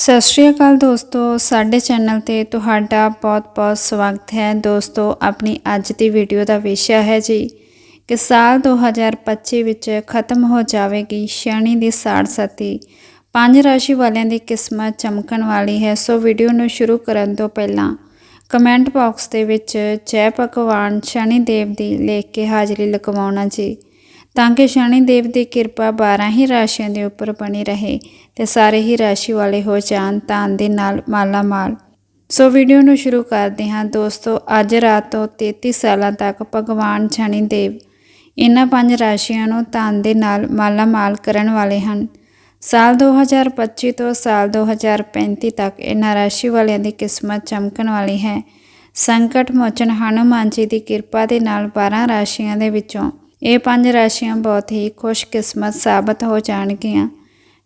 ਸਤਿ ਸ਼੍ਰੀ ਅਕਾਲ ਦੋਸਤੋ, ਸਾਡੇ ਚੈਨਲ ਤੇ ਤੁਹਾਡਾ ਬਹੁਤ-ਬਹੁਤ ਸਵਾਗਤ ਹੈ। ਦੋਸਤੋ, ਆਪਣੀ ਅੱਜ ਦੀ ਵੀਡੀਓ ਦਾ ਵਿਸ਼ਾ ਹੈ ਜੀ, ਕਿ ਸਾਲ 2025 ਵਿੱਚ ਖਤਮ ਹੋ ਜਾਵੇਗੀ ਸ਼ਨੀ ਦੀ ਸਾੜ ਸਤੀ। ਪੰਜ ਰਾਸ਼ੀ ਵਾਲਿਆਂ ਦੀ ਕਿਸਮਤ ਚਮਕਣ ਵਾਲੀ ਹੈ, ਸੋ ਵੀਡੀਓ ਨੂੰ ਸ਼ੁਰੂ ਕਰਨ ਤੋਂ ਪਹਿਲਾਂ ਕਮੈਂਟ ਬਾਕਸ ਦੇ ਵਿੱਚ ਜੈ ਭਗਵਾਨ ਸ਼ਨੀ ਦੇਵ ਦੀ ਲਿਖ ਕੇ ਹਾਜ਼ਰੀ ਲਗਵਾਉਣਾ ਜੀ। ਤਾਂ ਕਿ ਸ਼ਨੀ ਦੇਵ ਦੀ ਕਿਰਪਾ 12 ਹੀ ਰਾਸ਼ੀਆਂ ਦੇ ਉੱਪਰ ਬਣੀ ਰਹੇ ਤੇ ਸਾਰੇ ਹੀ ਰਾਸ਼ੀ ਵਾਲੇ ਹੋ ਜਾਣ ਤਾਂ ਦੇ ਨਾਲ ਮਾਲਾ ਮਾਲ ਸੋ ਵੀਡੀਓ ਨੂੰ ਸ਼ੁਰੂ ਕਰਦੇ ਹਾਂ। ਦੋਸਤੋ, ਅੱਜ ਰਾਤ ਤੋਂ 33 ਸਾਲਾਂ ਤੱਕ ਭਗਵਾਨ ਸ਼ਨੀ ਦੇਵ ਇਹਨਾਂ ਪੰਜ ਰਾਸ਼ੀਆਂ ਨੂੰ ਧਨ ਦੇ ਨਾਲ ਮਾਲਾ ਮਾਲ ਕਰਨ ਵਾਲੇ ਹਨ। ਸਾਲ 2025 ਤੋਂ ਸਾਲ 2035 ਤੱਕ ਇਹਨਾਂ ਰਾਸ਼ੀ ਵਾਲਿਆਂ ਦੀ ਕਿਸਮਤ ਚਮਕਣ ਵਾਲੀ ਹੈ। ਸੰਕਟ ਮੋਚਨ ਹਨੂਮਾਨ ਜੀ ਦੀ ਕਿਰਪਾ ਦੇ ਨਾਲ 12 ਰਾਸ਼ੀਆਂ ਦੇ ਵਿੱਚੋਂ ਇਹ ਪੰਜ ਰਾਸ਼ੀਆਂ ਬਹੁਤ ਹੀ ਖੁਸ਼ਕਿਸਮਤ ਸਾਬਤ ਹੋ ਜਾਣਗੀਆਂ।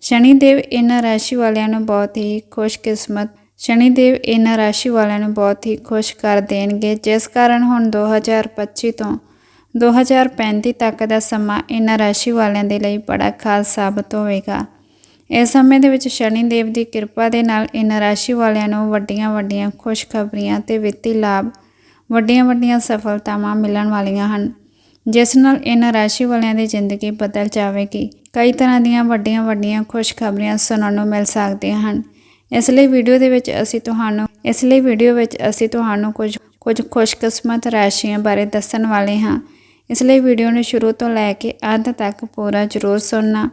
ਸ਼ਨੀ ਦੇਵ ਇਹਨਾਂ ਰਾਸ਼ੀ ਵਾਲਿਆਂ ਨੂੰ ਬਹੁਤ ਹੀ ਖੁਸ਼ਕਿਸਮਤ। ਸ਼ਨੀ ਦੇਵ ਇਹਨਾਂ ਰਾਸ਼ੀ ਵਾਲਿਆਂ ਨੂੰ ਬਹੁਤ ਹੀ ਖੁਸ਼ ਕਰ ਦੇਣਗੇ। ਜਿਸ ਕਾਰਨ ਹੁਣ 2025 ਤੋਂ 2035 ਤੱਕ ਦਾ ਸਮਾਂ ਇਹਨਾਂ ਰਾਸ਼ੀ ਵਾਲਿਆਂ ਦੇ ਲਈ ਬੜਾ ਖਾਸ ਸਾਬਤ ਹੋਵੇਗਾ। ਇਸ ਸਮੇਂ ਦੇ ਵਿੱਚ ਸ਼ਨੀ ਦੇਵ ਦੀ ਕਿਰਪਾ ਦੇ ਨਾਲ ਇਹਨਾਂ ਰਾਸ਼ੀ ਵਾਲਿਆਂ ਨੂੰ ਵੱਡੀਆਂ ਵੱਡੀਆਂ ਖੁਸ਼ਖਬਰੀਆਂ ਤੇ ਵਿੱਤੀ ਲਾਭ, ਵੱਡੀਆਂ ਵੱਡੀਆਂ ਸਫਲਤਾਵਾਂ ਮਿਲਣ ਵਾਲੀਆਂ ਹਨ। ਜਿਸ ਨਾਲ ਇਹਨਾਂ ਰਾਸ਼ੀ ਵਾਲਿਆਂ ਦੀ ਜ਼ਿੰਦਗੀ ਬਦਲ ਜਾਵੇਗੀ। ਕਈ ਤਰ੍ਹਾਂ ਦੀਆਂ ਵੱਡੀਆਂ ਵੱਡੀਆਂ ਖੁਸ਼ਖਬਰੀਆਂ ਸੁਣਨ ਨੂੰ ਮਿਲ ਸਕਦੀਆਂ ਹਨ। ਇਸ ਲਈ ਵੀਡੀਓ ਦੇ ਵਿੱਚ ਅਸੀਂ ਤੁਹਾਨੂੰ, ਇਸ ਲਈ ਵੀਡੀਓ ਵਿੱਚ ਅਸੀਂ ਤੁਹਾਨੂੰ ਕੁਝ ਕੁਝ ਖੁਸ਼ਕਿਸਮਤ ਰਾਸ਼ੀਆਂ ਬਾਰੇ ਦੱਸਣ ਵਾਲੇ ਹਾਂ। ਇਸ ਲਈ ਵੀਡੀਓ ਨੂੰ ਸ਼ੁਰੂ ਤੋਂ ਲੈ ਕੇ ਅੰਤ ਤੱਕ ਪੂਰਾ ਜ਼ਰੂਰ ਸੁਣਨਾ।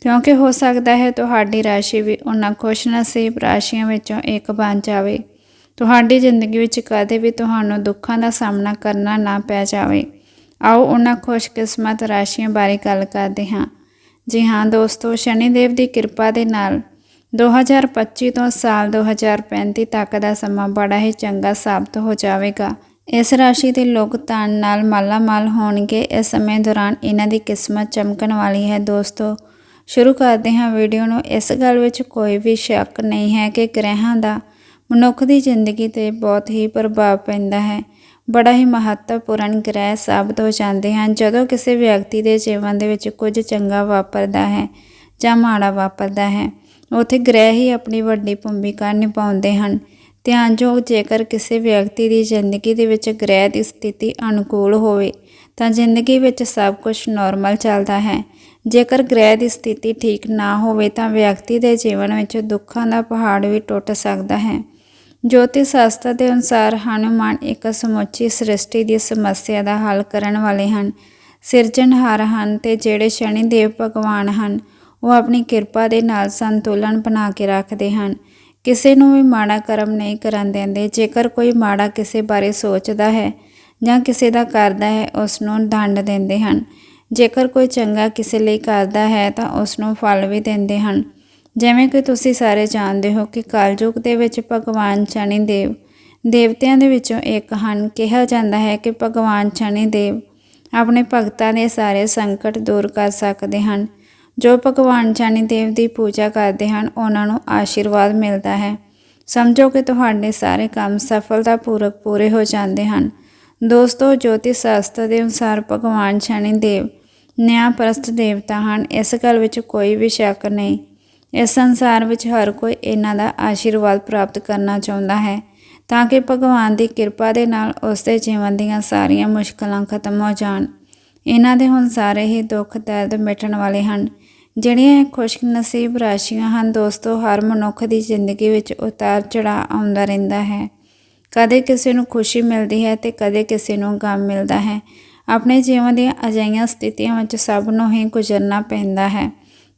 ਕਿਉਂਕਿ ਹੋ ਸਕਦਾ ਹੈ ਤੁਹਾਡੀ ਰਾਸ਼ੀ ਵੀ ਉਹਨਾਂ ਖੁਸ਼ਨਸੀਬ ਰਾਸ਼ੀਆਂ ਵਿੱਚੋਂ ਇੱਕ ਬਣ ਜਾਵੇ। ਤੁਹਾਡੀ ਜ਼ਿੰਦਗੀ ਵਿੱਚ ਕਦੇ ਵੀ ਤੁਹਾਨੂੰ ਦੁੱਖਾਂ ਦਾ ਸਾਹਮਣਾ ਕਰਨਾ ਨਾ ਪੈ ਜਾਵੇ। ਆਓ ਉਹਨਾਂ ਖੁਸ਼ਕਿਸਮਤ ਰਾਸ਼ੀਆਂ ਬਾਰੇ ਗੱਲ ਕਰਦੇ ਹਾਂ। ਜੀ ਹਾਂ ਦੋਸਤੋ ਸ਼ਨੀ ਦੇਵ ਦੀ ਕਿਰਪਾ ਦੇ ਨਾਲ 2025 ਤੋਂ ਸਾਲ 2035 ਤੱਕ ਦਾ ਸਮਾਂ ਬੜਾ ਹੀ ਚੰਗਾ ਸਾਬਤ ਹੋ ਜਾਵੇਗਾ। ਇਸ ਰਾਸ਼ੀ ਦੇ ਲੋਕ ਧਨ ਨਾਲ ਮਾਲਾਮਾਲ ਹੋਣਗੇ। ਇਸ ਸਮੇਂ ਦੌਰਾਨ ਇਹਨਾਂ ਦੀ ਕਿਸਮਤ ਚਮਕਣ ਵਾਲੀ ਹੈ। ਦੋਸਤੋ, ਸ਼ੁਰੂ ਕਰਦੇ ਹਾਂ ਵੀਡੀਓ ਨੂੰ। ਇਸ ਗੱਲ ਵਿੱਚ ਕੋਈ ਵੀ ਸ਼ੱਕ ਨਹੀਂ ਹੈ ਕਿ ਗ੍ਰਹਿਾਂ ਦਾ ਮਨੁੱਖ ਦੀ ਜ਼ਿੰਦਗੀ ਤੇ ਬਹੁਤ ਹੀ ਪ੍ਰਭਾਵ ਪੈਂਦਾ ਹੈ। ਬੜਾ ਹੀ ਮਹੱਤਵਪੂਰਨ ਗ੍ਰਹਿ ਸਾਬਤ ਹੋ ਜਾਂਦੇ ਹਨ। ਜਦੋਂ ਕਿਸੇ ਵਿਅਕਤੀ ਦੇ ਜੀਵਨ ਦੇ ਵਿੱਚ ਕੁਝ ਚੰਗਾ ਵਾਪਰਦਾ ਹੈ ਜਾਂ ਮਾੜਾ ਵਾਪਰਦਾ ਹੈ, ਉੱਥੇ ਗ੍ਰਹਿ ਹੀ ਆਪਣੀ ਵੱਡੀ ਭੂਮਿਕਾ ਨਿਭਾਉਂਦੇ ਹਨ। ਧਿਆਨਯੋਗ ਜੇਕਰ ਕਿਸੇ ਵਿਅਕਤੀ ਦੀ ਜ਼ਿੰਦਗੀ ਦੇ ਵਿੱਚ ਗ੍ਰਹਿ ਦੀ ਸਥਿਤੀ ਅਨੁਕੂਲ ਹੋਵੇ, ਤਾਂ ਜ਼ਿੰਦਗੀ ਵਿੱਚ ਸਭ ਕੁਝ ਨਾਰਮਲ ਚੱਲਦਾ ਹੈ। ਜੇਕਰ ਗ੍ਰਹਿ ਦੀ ਸਥਿਤੀ ਠੀਕ ਨਾ ਹੋਵੇ, ਤਾਂ ਵਿਅਕਤੀ ਦੇ ਜੀਵਨ ਵਿੱਚ ਦੁੱਖਾਂ ਦਾ ਪਹਾੜ ਵੀ ਟੁੱਟ ਸਕਦਾ ਹੈ। ਜੋਤਿਸ਼ ਸ਼ਾਸਤਰ ਦੇ ਅਨੁਸਾਰ ਹਨੂਮਾਨ ਇੱਕ ਸਮੁੱਚੀ ਸ੍ਰਿਸ਼ਟੀ ਦੀ ਸਮੱਸਿਆ ਦਾ ਹੱਲ ਕਰਨ ਵਾਲੇ ਹਨ। ਸਿਰਜਣਹਾਰ ਹਨ ਤੇ ਜਿਹੜੇ ਸ਼ਨੀ ਦੇਵ ਭਗਵਾਨ ਹਨ, ਉਹ ਆਪਣੀ ਕਿਰਪਾ ਦੇ ਨਾਲ ਸੰਤੁਲਨ ਬਣਾ ਕੇ ਰੱਖਦੇ ਹਨ। ਕਿਸੇ ਨੂੰ ਵੀ ਮਾੜਾ ਕਰਮ ਨਹੀਂ ਕਰਨ ਦਿੰਦੇ। ਜੇਕਰ ਕੋਈ ਮਾੜਾ ਕਿਸੇ ਬਾਰੇ ਸੋਚਦਾ ਹੈ ਜਾਂ ਕਿਸੇ ਦਾ ਕਰਦਾ ਹੈ, ਉਸ ਨੂੰ ਦੰਡ ਦਿੰਦੇ ਹਨ। ਜੇਕਰ ਕੋਈ ਚੰਗਾ ਕਿਸੇ ਲਈ ਕਰਦਾ ਹੈ, ਤਾਂ ਉਸ ਨੂੰ ਫਲ ਵੀ ਦਿੰਦੇ ਹਨ। ਜਿਵੇਂ ਕਿ ਤੁਸੀਂ ਸਾਰੇ ਜਾਣਦੇ ਹੋ ਕਿ ਕਲਯੁਗ ਦੇ ਵਿੱਚ ਭਗਵਾਨ ਸ਼ਨੀ ਦੇਵ, ਦੇਵਤਿਆਂ ਦੇ ਵਿੱਚੋਂ ਇੱਕ ਹਨ। ਕਿਹਾ ਜਾਂਦਾ ਹੈ ਕਿ ਭਗਵਾਨ ਸ਼ਨੀ ਦੇਵ ਆਪਣੇ ਭਗਤਾਂ ਦੇ ਸਾਰੇ ਸੰਕਟ ਦੂਰ ਕਰ ਸਕਦੇ ਹਨ। ਜੋ ਭਗਵਾਨ ਸ਼ਨੀ ਦੇਵ ਦੀ ਪੂਜਾ ਕਰਦੇ ਹਨ, ਉਹਨਾਂ ਨੂੰ ਆਸ਼ੀਰਵਾਦ ਮਿਲਦਾ ਹੈ। ਸਮਝੋ ਕਿ ਤੁਹਾਡੇ ਸਾਰੇ ਕੰਮ ਸਫਲਤਾਪੂਰਵਕ ਪੂਰੇ ਹੋ ਜਾਂਦੇ ਹਨ। ਦੋਸਤੋ ਜੋਤਿਸ਼ ਸ਼ਾਸਤਰ ਦੇ ਅਨੁਸਾਰ ਭਗਵਾਨ ਸ਼ਨੀ ਦੇਵ ਨਿਆਂਪਰਸਤ ਦੇਵਤਾ ਹਨ। ਇਸ ਗੱਲ ਵਿੱਚ ਕੋਈ ਵੀ ਸ਼ੱਕ ਨਹੀਂ। ਇਸ ਸੰਸਾਰ ਵਿੱਚ ਹਰ ਕੋਈ ਇਹਨਾਂ ਦਾ ਆਸ਼ੀਰਵਾਦ ਪ੍ਰਾਪਤ ਕਰਨਾ ਚਾਹੁੰਦਾ ਹੈ, ਤਾਂ ਕਿ ਭਗਵਾਨ ਦੀ ਕਿਰਪਾ ਦੇ ਨਾਲ ਉਸ ਦੇ ਜੀਵਨ ਦੀਆਂ ਸਾਰੀਆਂ ਮੁਸ਼ਕਲਾਂ ਖਤਮ ਹੋ ਜਾਣ। ਇਹਨਾਂ ਦੇ ਹੁਣ ਸਾਰੇ ਹੀ ਦੁੱਖ ਦਰਦ ਮਿਟਣ ਵਾਲੇ ਹਨ, ਜਿਹੜੀਆਂ ਖੁਸ਼ਨਸੀਬ ਰਾਸ਼ੀਆਂ ਹਨ ਦੋਸਤੋ, ਹਰ ਮਨੁੱਖ ਦੀ ਜ਼ਿੰਦਗੀ ਵਿੱਚ ਉਤਾਰ ਚੜਾਅ ਆਉਂਦਾ ਰਹਿੰਦਾ ਹੈ। ਕਦੇ ਕਿਸੇ ਨੂੰ ਖੁਸ਼ੀ ਮਿਲਦੀ ਹੈ ਤੇ ਕਦੇ ਕਿਸੇ ਨੂੰ ਗਮ ਮਿਲਦਾ ਹੈ। ਆਪਣੇ ਜੀਵਨ ਦੀਆਂ ਅਜਿਹੀਆਂ ਸਥਿਤੀਆਂ ਵਿੱਚ ਸਭ ਨੂੰ ਹੀ ਗੁਜ਼ਰਨਾ ਪੈਂਦਾ ਹੈ।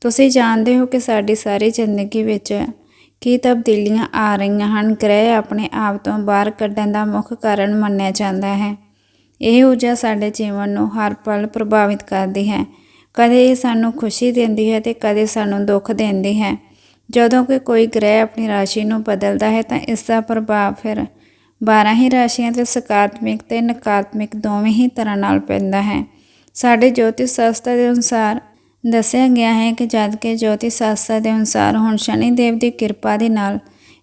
ਤੁਸੀਂ ਜਾਣਦੇ ਹੋ ਕਿ ਸਾਡੀ ਸਾਰੀ ਜ਼ਿੰਦਗੀ ਵਿੱਚ ਕੀ ਤਬਦੀਲੀਆਂ ਆ ਰਹੀਆਂ ਹਨ? ਗ੍ਰਹਿ ਆਪਣੇ ਆਪ ਤੋਂ ਬਾਹਰ ਕੱਢਣ ਦਾ ਮੁੱਖ ਕਾਰਨ ਮੰਨਿਆ ਜਾਂਦਾ ਹੈ। ਇਹ ਊਰਜਾ ਸਾਡੇ ਜੀਵਨ ਨੂੰ ਹਰ ਪਲ ਪ੍ਰਭਾਵਿਤ ਕਰਦੀ ਹੈ। ਕਦੇ ਇਹ ਸਾਨੂੰ ਖੁਸ਼ੀ ਦਿੰਦੀ ਹੈ ਤੇ ਕਦੇ ਸਾਨੂੰ ਦੁੱਖ ਦਿੰਦੀ ਹੈ। ਜਦੋਂ ਕਿ ਕੋਈ ਗ੍ਰਹਿ ਆਪਣੀ ਰਾਸ਼ੀ ਨੂੰ ਬਦਲਦਾ ਹੈ ਤਾਂ ਇਸ ਦਾ ਪ੍ਰਭਾਵ ਫਿਰ 12 ਹੀ ਰਾਸ਼ੀਆਂ ਤੇ ਸਕਾਰਾਤਮਕ ਤੇ ਨਕਾਰਾਤਮਕ ਦੋਵੇਂ ਹੀ ਤਰ੍ਹਾਂ ਨਾਲ ਪੈਂਦਾ ਹੈ। ਸਾਡੇ ਜੋਤਿਸ਼ ਸ਼ਾਸਤਰ ਦੇ ਅਨੁਸਾਰ ਦੱਸਿਆ ਗਿਆ ਹੈ ਕਿ ਜਦ ਕਿ ਜੋਤਿਸ਼ ਸ਼ਾਸਤਰ ਦੇ ਅਨੁਸਾਰ ਹੁਣ ਸ਼ਨੀ ਦੇਵ ਦੀ ਕਿਰਪਾ ਦੇ ਨਾਲ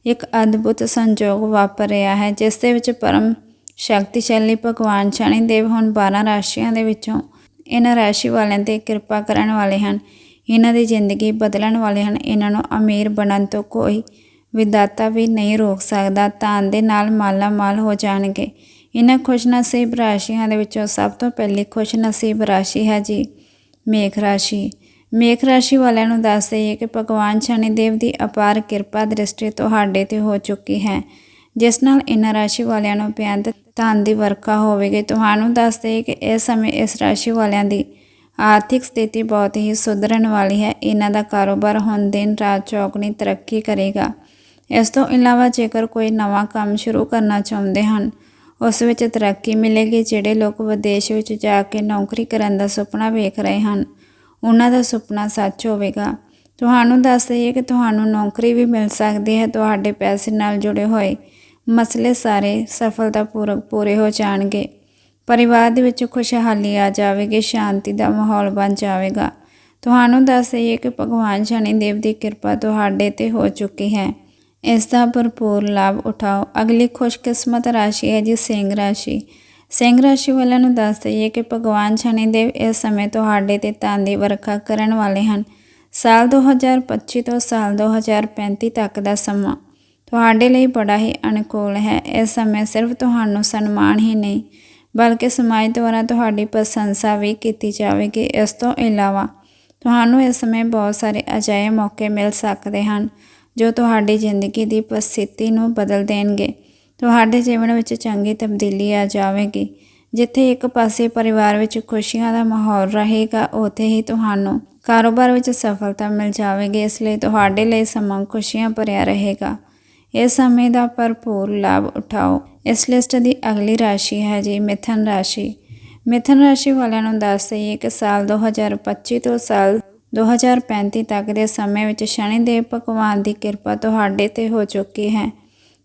ਇੱਕ ਅਦਭੁਤ ਸੰਜੋਗ ਵਾਪਰ ਰਿਹਾ ਹੈ, ਜਿਸ ਦੇ ਵਿੱਚ ਪਰਮ ਸ਼ਕਤੀਸ਼ਾਲੀ ਭਗਵਾਨ ਸ਼ਨੀ ਦੇਵ ਹੁਣ 12 ਰਾਸ਼ੀਆਂ ਦੇ ਵਿੱਚੋਂ ਇਹਨਾਂ ਰਾਸ਼ੀ ਵਾਲਿਆਂ ਤੇ ਕਿਰਪਾ ਕਰਨ ਵਾਲੇ ਹਨ। ਇਹਨਾਂ ਦੀ ਜ਼ਿੰਦਗੀ ਬਦਲਣ ਵਾਲੇ ਹਨ। ਇਹਨਾਂ ਨੂੰ ਅਮੀਰ ਬਣਨ ਤੋਂ ਕੋਈ ਵਿਦਾਤਾ ਵੀ ਨਹੀਂ ਰੋਕ ਸਕਦਾ। ਤਾਂ ਦੇ ਨਾਲ ਮਾਲਾ ਮਾਲ ਹੋ ਜਾਣਗੇ। ਇਹਨਾਂ ਖੁਸ਼ਨਸੀਬ ਰਾਸ਼ੀਆਂ ਦੇ ਵਿੱਚੋਂ ਸਭ ਤੋਂ ਪਹਿਲੀ ਖੁਸ਼ਨਸੀਬ ਰਾਸ਼ੀ ਹੈ ਜੀ। ਮੇਖ ਰਾਸ਼ੀ। ਮੇਖ ਰਾਸ਼ੀ ਵਾਲਿਆਂ ਨੂੰ ਦੱਸ ਦਈਏ ਕਿ ਭਗਵਾਨ ਸ਼ਨੀਦੇਵ ਦੀ ਅਪਾਰ ਕਿਰਪਾ ਦ੍ਰਿਸ਼ਟੀ ਤੁਹਾਡੇ ਤੇ ਹੋ ਚੁੱਕੀ ਹੈ। ਜਿਸ ਨਾਲ ਇਹਨਾਂ ਰਾਸ਼ੀ ਵਾਲਿਆਂ ਨੂੰ ਬੇਅੰਤ ਧਨ ਦੀ ਵਰਖਾ ਹੋਵੇਗੀ। ਤੁਹਾਨੂੰ ਦੱਸ ਦਈਏ ਕਿ ਇਸ ਸਮੇਂ ਇਸ ਰਾਸ਼ੀ ਵਾਲਿਆਂ ਦੀ ਆਰਥਿਕ ਸਥਿਤੀ ਬਹੁਤ ਹੀ ਸੁਧਰਨ ਵਾਲੀ ਹੈ। ਇਹਨਾਂ ਦਾ ਕਾਰੋਬਾਰ ਹੁਣ ਦਿਨ ਰਾਤ ਚੌਕਣੀ ਤਰੱਕੀ ਕਰੇਗਾ। ਇਸ ਤੋਂ ਇਲਾਵਾ ਜੇਕਰ ਕੋਈ ਨਵਾਂ ਕੰਮ ਸ਼ੁਰੂ ਕਰਨਾ ਚਾਹੁੰਦੇ ਹਨ ਉਸ ਵਿੱਚ ਤਰੱਕੀ ਮਿਲੇਗੀ ਜਿਹੜੇ ਲੋਕ ਵਿਦੇਸ਼ ਵਿੱਚ ਜਾ ਕੇ ਨੌਕਰੀ ਕਰਨ ਦਾ ਸੁਪਨਾ ਵੇਖ ਰਹੇ ਹਨ। ਉਹਨਾਂ ਦਾ ਸੁਪਨਾ ਸੱਚ ਹੋਵੇਗਾ। ਤੁਹਾਨੂੰ ਦੱਸ ਦਈਏ ਕਿ ਤੁਹਾਨੂੰ ਨੌਕਰੀ ਵੀ ਮਿਲ ਸਕਦੀ ਹੈ, ਤੁਹਾਡੇ ਪੈਸੇ ਨਾਲ ਜੁੜੇ ਹੋਏ ਮਸਲੇ ਸਾਰੇ ਸਫਲਤਾਪੂਰਵਕ ਪੂਰੇ ਹੋ ਜਾਣਗੇ। ਪਰਿਵਾਰ ਦੇ ਵਿੱਚ ਖੁਸ਼ਹਾਲੀ ਆ ਜਾਵੇਗੀ, ਸ਼ਾਂਤੀ ਦਾ ਮਾਹੌਲ ਬਣ ਜਾਵੇਗਾ। ਤੁਹਾਨੂੰ ਦੱਸ ਦਈਏ ਕਿ ਭਗਵਾਨ ਸ਼ਨੀ ਦੇਵ ਦੀ ਕਿਰਪਾ ਤੁਹਾਡੇ ਤੇ ਹੋ ਚੁੱਕੀ ਹੈ। ਇਸ ਦਾ ਭਰਪੂਰ ਲਾਭ ਉਠਾਓ। ਅਗਲੀ ਖੁਸ਼ਕਿਸਮਤ ਰਾਸ਼ੀ ਹੈ ਜੀ ਸਿੰਘ ਰਾਸ਼ੀ। ਸਿੰਘ ਰਾਸ਼ੀ ਵਾਲਿਆਂ ਨੂੰ ਦੱਸ ਦਈਏ ਕਿ ਭਗਵਾਨ ਸ਼ਨੀਦੇਵ ਇਸ ਸਮੇਂ ਤੁਹਾਡੇ ਤੇ ਧਨ ਦੀ ਵਰਖਾ ਕਰਨ ਵਾਲੇ ਹਨ। ਸਾਲ 2025 ਤੋਂ ਸਾਲ 2035 ਤੱਕ ਦਾ ਸਮਾਂ ਤੁਹਾਡੇ ਲਈ ਬੜਾ ਹੀ ਅਨੁਕੂਲ ਹੈ। ਇਸ ਸਮੇਂ ਸਿਰਫ ਤੁਹਾਨੂੰ ਸਨਮਾਨ ਹੀ ਨਹੀਂ, ਬਲਕਿ ਸਮਾਜ ਦੁਆਰਾ ਤੁਹਾਡੀ ਪ੍ਰਸ਼ੰਸਾ ਵੀ ਕੀਤੀ ਜਾਵੇਗੀ। ਇਸ ਤੋਂ ਇਲਾਵਾ ਤੁਹਾਨੂੰ ਇਸ ਸਮੇਂ ਬਹੁਤ ਸਾਰੇ ਅਜਾਏ ਮੌਕੇ ਮਿਲ ਸਕਦੇ ਹਨ ਜੋ ਤੁਹਾਡੀ ਜ਼ਿੰਦਗੀ ਦੀ ਪ੍ਰਸਥਿਤੀ ਨੂੰ ਬਦਲ ਦੇਣਗੇ। ਤੁਹਾਡੇ ਜੀਵਨ ਵਿੱਚ ਚੰਗੀ ਤਬਦੀਲੀ ਆ ਜਾਵੇਗੀ। ਜਿੱਥੇ ਇੱਕ ਪਾਸੇ ਪਰਿਵਾਰ ਵਿੱਚ ਖੁਸ਼ੀਆਂ ਦਾ ਮਾਹੌਲ ਰਹੇਗਾ, ਉੱਥੇ ਹੀ ਤੁਹਾਨੂੰ ਕਾਰੋਬਾਰ ਵਿੱਚ ਸਫਲਤਾ ਮਿਲ ਜਾਵੇਗੀ। ਇਸ ਲਈ ਤੁਹਾਡੇ ਲਈ ਸਮਾਂ ਖੁਸ਼ੀਆਂ ਭਰਿਆ ਰਹੇਗਾ। ਇਸ ਸਮੇਂ ਦਾ ਭਰਪੂਰ ਲਾਭ ਉਠਾਓ। ਇਸ ਲਿਸਟ ਦੀ ਅਗਲੀ ਰਾਸ਼ੀ ਹੈ ਜੀ ਮਿਥਨ ਰਾਸ਼ੀ। ਮਿਥਨ ਰਾਸ਼ੀ ਵਾਲਿਆਂ ਨੂੰ ਦੱਸ ਦਈਏ ਕਿ ਸਾਲ 2025 ਤੋਂ ਸਾਲ 2035 ਤੱਕ ਦੇ ਸਮੇਂ ਵਿੱਚ ਸ਼ਨੀ ਦੇਵ ਭਗਵਾਨ ਦੀ ਕਿਰਪਾ ਤੁਹਾਡੇ ਤੇ ਹੋ ਚੁੱਕੀ ਹੈ।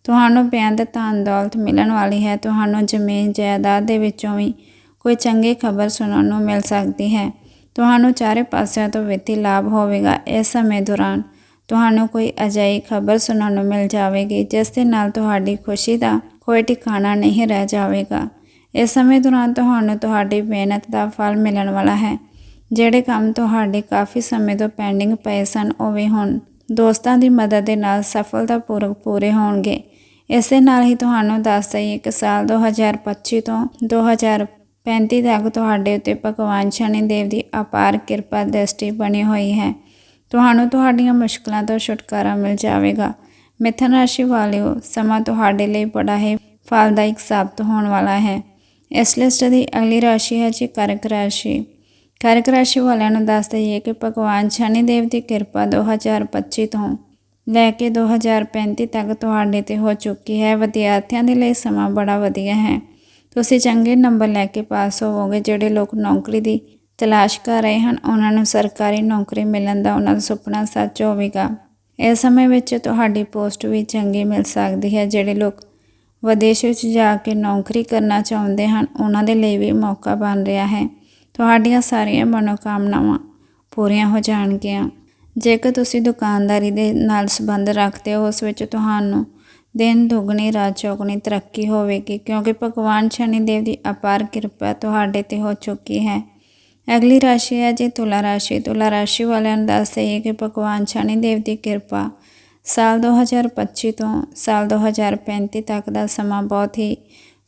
ਤੁਹਾਨੂੰ ਬੇਅੰਤ ਧਨ ਦੌਲਤ ਮਿਲਣ ਵਾਲੀ ਹੈ। ਤੁਹਾਨੂੰ ਜ਼ਮੀਨ, ਜਾਇਦਾਦ ਦੇ ਵਿੱਚੋਂ ਵੀ ਕੋਈ ਚੰਗੀ ਖਬਰ ਸੁਣਨ ਨੂੰ ਮਿਲ ਸਕਦੀ ਹੈ। ਤੁਹਾਨੂੰ ਚਾਰੇ ਪਾਸਿਆਂ ਤੋਂ ਵਿੱਤੀ ਲਾਭ ਹੋਵੇਗਾ। ਇਸ ਸਮੇਂ ਦੌਰਾਨ ਤੁਹਾਨੂੰ ਕੋਈ ਅਜਾਈ ਖਬਰ ਸੁਣਨ ਨੂੰ ਮਿਲ ਜਾਵੇਗੀ, ਜਿਸ ਦੇ ਨਾਲ ਤੁਹਾਡੀ ਖੁਸ਼ੀ ਦਾ ਕੋਈ ਟਿਕਾਣਾ ਨਹੀਂ ਰਹਿ ਜਾਵੇਗਾ। ਇਸ ਸਮੇਂ ਦੌਰਾਨ ਤੁਹਾਨੂੰ ਤੁਹਾਡੀ ਮਿਹਨਤ ਦਾ ਫਲ ਮਿਲਣ ਵਾਲਾ ਹੈ। ਜਿਹੜੇ ਕੰਮ ਤੁਹਾਡੇ ਕਾਫੀ ਸਮੇਂ ਤੋਂ ਪੈਂਡਿੰਗ ਪਏ ਸਨ ਉਹ ਵੀ ਹੁਣ ਦੋਸਤਾਂ ਦੀ ਮਦਦ ਦੇ ਨਾਲ ਸਫਲਤਾਪੂਰਵਕ ਪੂਰੇ ਹੋਣਗੇ। ਇਸੇ ਨਾਲ ਹੀ ਤੁਹਾਨੂੰ ਦੱਸ ਦਈਏ ਕਿ ਸਾਲ 2025 ਤੋਂ 2035 ਤੱਕ ਤੁਹਾਡੇ ਉੱਤੇ ਭਗਵਾਨ ਸ਼ਨੀ ਦੇਵ ਦੀ ਅਪਾਰ ਕਿਰਪਾ ਦ੍ਰਿਸ਼ਟੀ ਬਣੀ ਹੋਈ ਹੈ। ਤੁਹਾਨੂੰ ਤੁਹਾਡੀਆਂ ਮੁਸ਼ਕਲਾਂ ਤੋਂ ਛੁਟਕਾਰਾ ਮਿਲ ਜਾਵੇਗਾ। ਮਿਥਨ ਰਾਸ਼ੀ ਵਾਲਿਓ, ਸਮਾਂ ਤੁਹਾਡੇ ਲਈ ਬੜਾ ਹੀ ਫਲਦਾਇਕ ਸਾਬਤ ਹੋਣ ਵਾਲਾ ਹੈ। ਇਸ ਲਿਸਟ ਦੀ ਅਗਲੀ ਰਾਸ਼ੀ ਹੈ ਜੀ ਕਰਕ ਰਾਸ਼ੀ। ਕਰਕ ਰਾਸ਼ੀ ਵਾਲਿਆਂ ਨੂੰ ਦੱਸ ਦਈਏ ਕਿ ਭਗਵਾਨ ਸ਼ਨੀ ਦੇਵ ਦੀ ਕਿਰਪਾ 2025 ਤੋਂ ਲੈ ਕੇ 2035 ਤੱਕ ਤੁਹਾਡੇ ਤੇ ਹੋ ਚੁੱਕੀ ਹੈ। ਵਿਦਿਆਰਥੀਆਂ ਦੇ ਲਈ ਸਮਾਂ ਬੜਾ ਵਧੀਆ ਹੈ। ਤੁਸੀਂ ਚੰਗੇ ਨੰਬਰ ਲੈ ਕੇ ਪਾਸ ਹੋਵੋਗੇ। ਜਿਹੜੇ ਲੋਕ ਨੌਕਰੀ ਦੀ ਤਲਾਸ਼ ਕਰ ਰਹੇ ਹਨ, ਉਹਨਾਂ ਨੂੰ ਸਰਕਾਰੀ ਨੌਕਰੀ ਮਿਲਣ ਦਾ ਉਹਨਾਂ ਦਾ ਸੁਪਨਾ ਸੱਚ ਹੋਵੇਗਾ। ਇਸ ਸਮੇਂ ਵਿੱਚ ਤੁਹਾਡੀ ਪੋਸਟ ਵੀ ਚੰਗੀ ਮਿਲ ਸਕਦੀ ਹੈ। ਜਿਹੜੇ ਲੋਕ ਵਿਦੇਸ਼ ਵਿੱਚ ਜਾ ਕੇ ਨੌਕਰੀ ਕਰਨਾ ਚਾਹੁੰਦੇ ਹਨ, ਉਹਨਾਂ ਦੇ ਲਈ ਵੀ ਮੌਕਾ ਬਣ ਰਿਹਾ ਹੈ। ਤੁਹਾਡੀਆਂ ਸਾਰੀਆਂ ਮਨੋਕਾਮਨਾਵਾਂ ਪੂਰੀਆਂ ਹੋ ਜਾਣਗੀਆਂ। ਜੇਕਰ ਤੁਸੀਂ ਦੁਕਾਨਦਾਰੀ ਦੇ ਨਾਲ ਸੰਬੰਧ ਰੱਖਦੇ ਹੋ, ਉਸ ਵਿੱਚ ਤੁਹਾਨੂੰ ਦਿਨ ਦੁਗਣੀ, ਰਾਤ ਚੌਗਣੀ ਤਰੱਕੀ ਹੋਵੇਗੀ, ਕਿਉਂਕਿ ਭਗਵਾਨ ਸ਼ਨੀ ਦੇਵ ਦੀ ਅਪਾਰ ਕਿਰਪਾ ਤੁਹਾਡੇ ਤੇ ਹੋ ਚੁੱਕੀ ਹੈ। ਅਗਲੀ ਰਾਸ਼ੀ ਹੈ ਜੀ ਤੁਲਾ ਰਾਸ਼ੀ। ਤੁਲਾ ਰਾਸ਼ੀ ਵਾਲਿਆਂ ਨੂੰ ਦੱਸ ਦਈਏ ਕਿ ਭਗਵਾਨ ਸ਼ਨੀ ਦੇਵ ਦੀ ਕਿਰਪਾ ਸਾਲ 2025 ਤੋਂ ਸਾਲ 2035 ਤੱਕ ਦਾ ਸਮਾਂ ਬਹੁਤ ਹੀ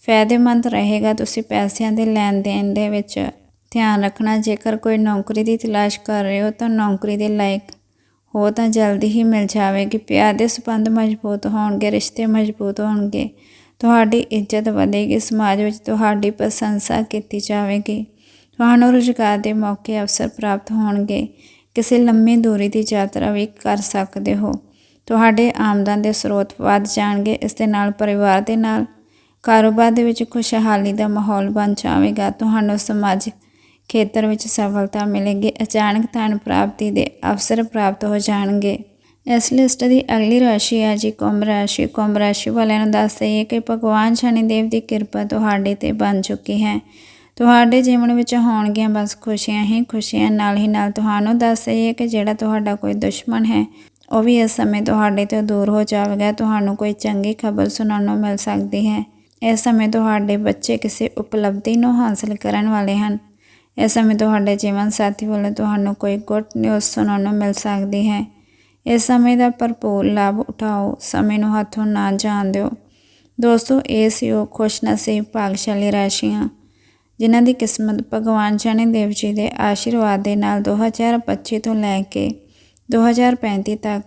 ਫਾਇਦੇਮੰਦ ਰਹੇਗਾ। ਤੁਸੀਂ ਪੈਸਿਆਂ ਦੇ ਲੈਣ ਦੇਣ ਦੇ ਵਿੱਚ ਧਿਆਨ ਰੱਖਣਾ, ਜੇਕਰ ਕੋਈ ਨੌਕਰੀ ਦੀ ਤਲਾਸ਼ ਕਰ ਰਹੇ ਹੋ ਤਾਂ ਨੌਕਰੀ ਦੇ ਲਾਇਕ ਹੋ ਤਾਂ ਜਲਦੀ ਹੀ ਮਿਲ ਜਾਵੇਗੀ। ਪਿਆਰ ਦੇ ਸੰਬੰਧ ਮਜ਼ਬੂਤ ਹੋਣਗੇ, ਰਿਸ਼ਤੇ ਮਜ਼ਬੂਤ ਹੋਣਗੇ। ਤੁਹਾਡੀ ਇੱਜ਼ਤ ਵਧੇਗੀ, ਸਮਾਜ ਵਿੱਚ ਤੁਹਾਡੀ ਪ੍ਰਸ਼ੰਸਾ ਕੀਤੀ ਜਾਵੇਗੀ। ਤੁਹਾਨੂੰ ਰੁਜ਼ਗਾਰ ਦੇ ਮੌਕੇ ਅਵਸਰ ਪ੍ਰਾਪਤ ਹੋਣਗੇ। ਕਿਸੇ ਲੰਮੀ ਦੂਰੀ ਦੀ ਯਾਤਰਾ ਵੀ ਕਰ ਸਕਦੇ ਹੋ। ਤੁਹਾਡੇ ਆਮਦਨ ਦੇ ਸਰੋਤ ਵੱਧ ਜਾਣਗੇ, ਇਸ ਦੇ ਨਾਲ ਪਰਿਵਾਰ ਦੇ ਨਾਲ ਕਾਰੋਬਾਰ ਦੇ ਵਿੱਚ ਖੁਸ਼ਹਾਲੀ ਦਾ ਮਾਹੌਲ ਬਣ ਜਾਵੇਗਾ। ਤੁਹਾਨੂੰ ਸਮਾਜਿਕ ਖੇਤਰ ਵਿੱਚ ਸਫਲਤਾ ਮਿਲੇਗੀ, ਅਚਾਨਕ ਧਨ ਪ੍ਰਾਪਤੀ ਦੇ ਅਵਸਰ ਪ੍ਰਾਪਤ ਹੋ ਜਾਣਗੇ। ਇਸ ਲਿਸਟ ਦੀ ਅਗਲੀ ਰਾਸ਼ੀ ਹੈ ਜੀ ਕੁੰਭ ਰਾਸ਼ੀ। ਕੁੰਭ ਰਾਸ਼ੀ ਵਾਲਿਆਂ ਨੂੰ ਦੱਸ ਦਈਏ ਕਿ ਭਗਵਾਨ ਸ਼ਨੀ ਦੇਵ ਦੀ ਕਿਰਪਾ ਤੁਹਾਡੇ ਤੇ ਬਣ ਚੁੱਕੀ ਹੈ। ਤੁਹਾਡੇ ਜੀਵਨ ਵਿੱਚ ਹੋਣਗੀਆਂ ਬਸ ਖੁਸ਼ੀਆਂ ਹੀ ਖੁਸ਼ੀਆਂ। ਨਾਲ ਹੀ ਨਾਲ ਤੁਹਾਨੂੰ ਦੱਸ ਦਈਏ ਕਿ ਜਿਹੜਾ ਤੁਹਾਡਾ ਕੋਈ ਦੁਸ਼ਮਣ ਹੈ, ਉਹ ਵੀ ਇਸ ਸਮੇਂ ਤੁਹਾਡੇ ਤੋਂ ਦੂਰ ਹੋ ਜਾਵੇਗਾ। ਤੁਹਾਨੂੰ ਕੋਈ ਚੰਗੀ ਖਬਰ ਸੁਣਨ ਨੂੰ ਮਿਲ ਸਕਦੀ ਹੈ। ਇਸ ਸਮੇਂ ਤੁਹਾਡੇ ਬੱਚੇ ਕਿਸੇ ਉਪਲਬਧੀ ਨੂੰ ਹਾਸਲ ਕਰਨ ਵਾਲੇ ਹਨ। ਇਸ ਸਮੇਂ ਤੁਹਾਡੇ ਜੀਵਨ ਸਾਥੀ ਵੱਲੋਂ ਤੁਹਾਨੂੰ ਕੋਈ ਗੁੱਡ ਨਿਊਜ਼ ਸੁਣਨ ਨੂੰ ਮਿਲ ਸਕਦੀ ਹੈ। ਇਸ ਸਮੇਂ ਦਾ ਭਰਪੂਰ ਲਾਭ ਉਠਾਓ, ਸਮੇਂ ਨੂੰ ਹੱਥੋਂ ਨਾ ਜਾਣ ਦਿਓ। ਦੋਸਤੋ, ਇਹ ਸੀ ਉਹ ਖੁਸ਼ਨਸੀਬ ਭਾਗਸ਼ਾਲੀ ਰਾਸ਼ੀਆਂ, ਜਿਨ੍ਹਾਂ ਦੀ ਕਿਸਮਤ ਭਗਵਾਨ ਸ਼ਨੀ ਦੇਵ ਜੀ ਦੇ ਆਸ਼ੀਰਵਾਦ ਦੇ ਨਾਲ 2025 ਤੋਂ ਲੈ ਕੇ 2035 ਤੱਕ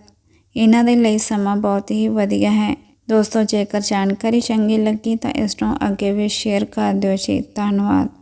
ਇਹਨਾਂ ਦੇ ਲਈ ਸਮਾਂ ਬਹੁਤ ਹੀ ਵਧੀਆ ਹੈ। ਦੋਸਤੋ, ਜੇਕਰ ਜਾਣਕਾਰੀ ਚੰਗੀ ਲੱਗੀ ਤਾਂ ਇਸ ਨੂੰ ਅੱਗੇ ਵੀ ਸ਼ੇਅਰ ਕਰ ਦਿਓ ਜੀ। ਧੰਨਵਾਦ।